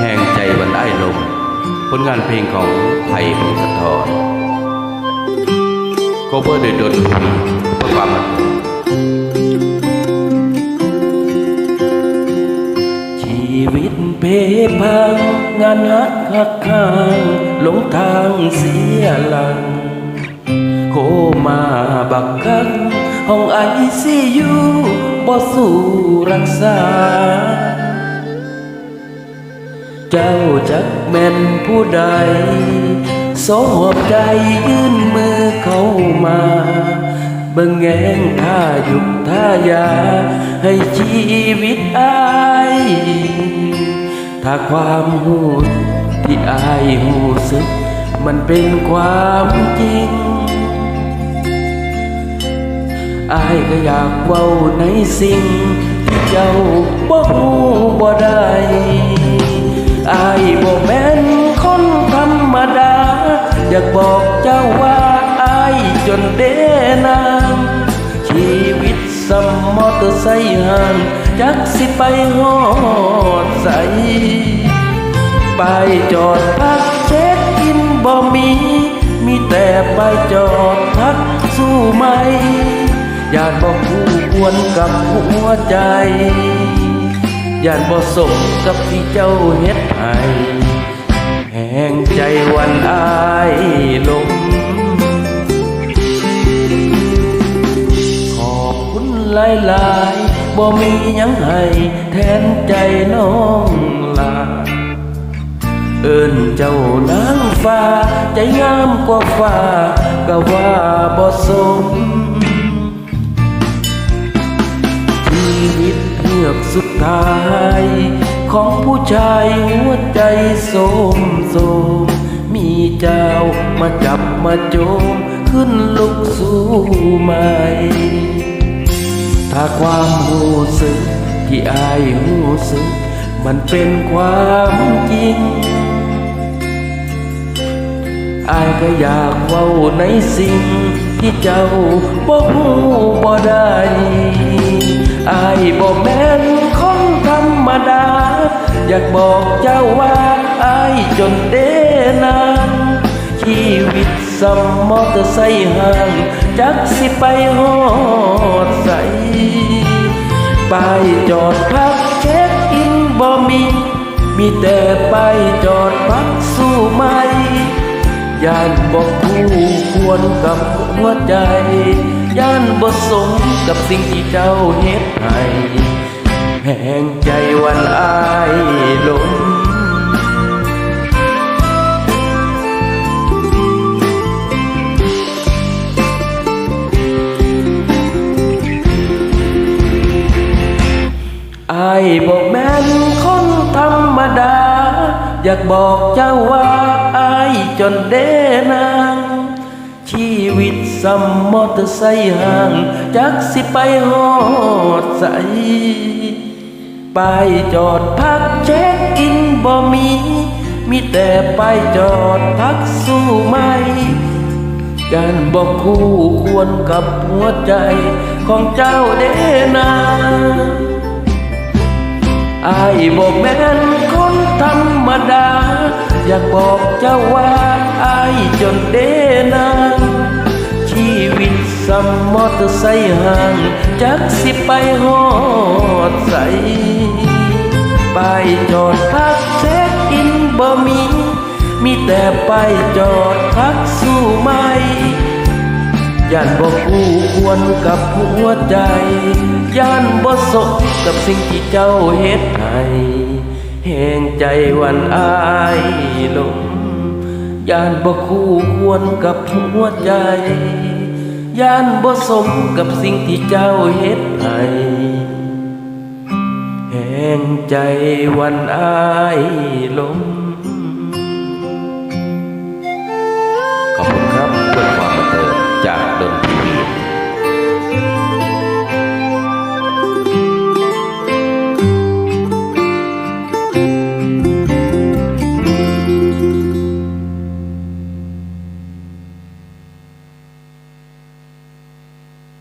แห่งใจวันไอ้ลมผลงานเพลงของไผ่พงศธรโคเวอร์โดยดนทวีเพื่อความันเทิงชีวิตเพพังงานฮักหักข้างหลงทางเสียหลัง โคมาบักคันห้องไอซียู บ่สู้รักษา เจ้าจักแม่นผู้ใด สอบใจยื่นมือเข้ามาเบิ่งแงงท่าหยุดท่ายา ให้ชีวิตอายถ้าความหูที่อายหูสึก มันเป็นความจริง อายก็อยากเว้าในสิ่งที่เจ้าบ่ฮู้บ่ได้อายบ่แม่นคนธรรมดา อยากบอกเจ้าว่าอายจนเดนางชีวิตสมมอเตอร์ไซค์ห่างจักสิไปฮอดใสไปจอดพักเช็คอินบ่มี มีแต่ไปจอดพักสู้ไหม อยากบอกผู้ควรกับหัวใจ อยากบอกสมกับที่เจ้าเฮ็ดให้แห่งใจวันอายลงขอบคุณหลายๆบ่มียังให้แทนใจน้องลาเอิ้นเจ้านางฟ้าใจงามกว่าฟ้าก็ว่าบ่สม วิตเพือกสุดท้าย ของผู้ชายหัวใจโสมโสม มีเจ้ามาจับมาโจม ขึ้นลุกสู้ใหม่ ถ้าความหูสึกที่อายหูสึก มันเป็นความจริงอายก็อยากเว้าในสิ่งที่เจ้าบ่ฮู้บ่ได้ อายบ่แม่นคนธรรมดา อยากบอกเจ้าว่าอายจนเดนานชีวิตสมมอเตอร์ไซค์ห่างจักสิไปฮอดใสไปจอดพักเช็คอินบ่มีมีแต่ไปจอดพักสู้ไหมย่านบอกคู่ควรกับหัวใจ ย่านบ่สมกับสิ่งที่เจ้าเฮ็ดให้แห่งใจวันอายลงอายบอกแม่นคนธรรมดา อยากบอกเจ้าว่าอายจนเดนาง ชีวิตสัมมอเตอร์ไซค์ห่างจักสิไปฮอดใสไปจอดพักเช็คอินบ่มี มีแต่ไปจอดพักสู้ไหมการบอกคู่ควรกับหัวใจของเจ้าเดนาอายบอกแม่นคนธรรมดา อยากบอกเจ้าว่าอายจนเดนา วิตสัมอเตอร์ไซค์ห่างจักสิไปฮอดใสไปจอดพักเช็คอินบ่มี มีแต่ไปจอดพักสู้ไหมย่านบ่คู่ควรกับหัวใจ ย่านบ่สมกับสิ่งที่เจ้าเฮ็ดให้แห่งใจวันอายลงย่านบ่คู่ควรกับหัวใจ ย่านบ่สมกับสิ่งที่เจ้าเฮ็ดให้แห่งใจวันอายลง